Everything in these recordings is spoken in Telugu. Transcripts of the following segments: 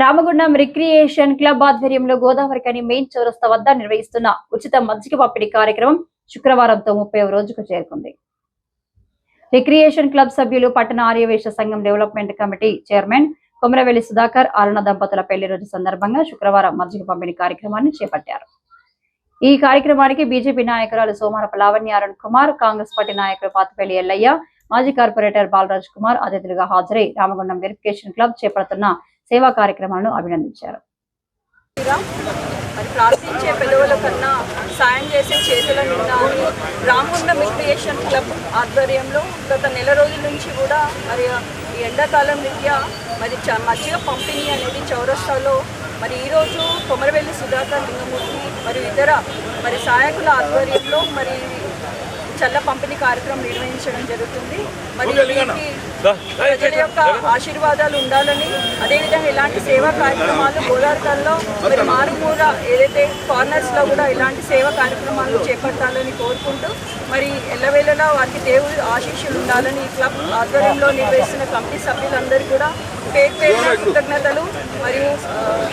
రామగుండం రిక్రియేషన్ క్లబ్ ఆధ్వర్యంలో గోదావరి కని మెయిన్ చౌరస్తా వద్ద నిర్వహిస్తున్న ఉచిత మజ్జిగ పంపిణీ కార్యక్రమం శుక్రవారంతో ముప్పై రోజుకు చేరుకుంది. రిక్రియేషన్ క్లబ్ సభ్యులు పట్టణ ఆర్యవేశ సంఘం development committee chairman Komaravelli Sudhakar Aruna దంపతుల పెళ్ళి రోజు సందర్భంగా శుక్రవారం మజ్జిగ పంపిణీ కార్యక్రమాన్ని చేపట్టారు. ఈ కార్యక్రమానికి బీజేపీ నాయకురాలు సోమారపు లావణ్య అరుణ్ కుమార్ కాంగ్రెస్ పార్టీ నాయకులు పాతపల్లి ఎల్లయ్య మాజీ కార్పొరేటర్ బాలరాజ్ కుమార్ అతిథులుగా హాజరై రామగుండం వెరిఫికేషన్ క్లబ్ చేపడుతున్న సేవా కార్యక్రమాలను అభినందించారు. మరి ప్రార్థించే పెదవుల కన్నా సాయం చేసే చేతుల నిండా అని రామగుండం రిక్రియేషన్ క్లబ్ ఆధ్వర్యంలో గత నెల రోజుల నుంచి కూడా మరి ఈ ఎండాకాలం రీత్యా మరి చ- మజ్జిగ పంపిణీ అనేది చౌరస్తాలో మరి ఈరోజు కొమరవెల్లి సుధాకర్ లింగమూర్తి మరియు ఇతర మరి సహాయకుల ఆధ్వర్యంలో మరి చల్ల పంపిణీ కార్యక్రమం నిర్వహించడం జరుగుతుంది. మరి ప్రజల యొక్క ఆశీర్వాదాలు ఉండాలని అదేవిధంగా ఇలాంటి సేవా కార్యక్రమాలు గోదావరిలో మరి మారుమూల ఏదైతే కార్నర్స్లో కూడా ఇలాంటి సేవా కార్యక్రమాలు చేపట్టాలని కోరుకుంటూ మరి ఎల్లవేళలా వారికి దేవుడి ఆశీస్సులు ఉండాలని ఈ క్లబ్ ఆధ్వర్యంలో నిర్వహిస్తున్న కమిటీ సభ్యులందరూ కూడా పేరు పేరున కృతజ్ఞతలు మరియు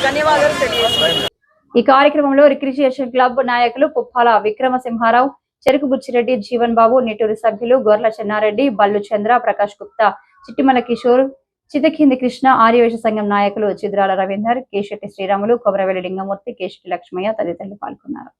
ధన్యవాదాలు తెలియజేస్తున్నారు ఈ కార్యక్రమంలో రిక్రియేషన్ క్లబ్ నాయకులు పుప్పాల విక్రమసింహారావు చెరుకు బుచ్చిరెడ్డి జీవన్ బాబు నెట్టూరు సభ్యులు గొర్ల చెన్నారెడ్డి బల్లు చంద్ర ప్రకాష్ గుప్తా చిట్టిమల కిషోర్ చితకింది కృష్ణ ఆర్యవేశ సంఘం నాయకులు చిద్రాల రవీందర్ కేశెట్టి శ్రీరాములు కొమరవెల్లి లింగమూర్తి కేశెట్టి లక్ష్మయ్య తదితరులు పాల్గొన్నారు.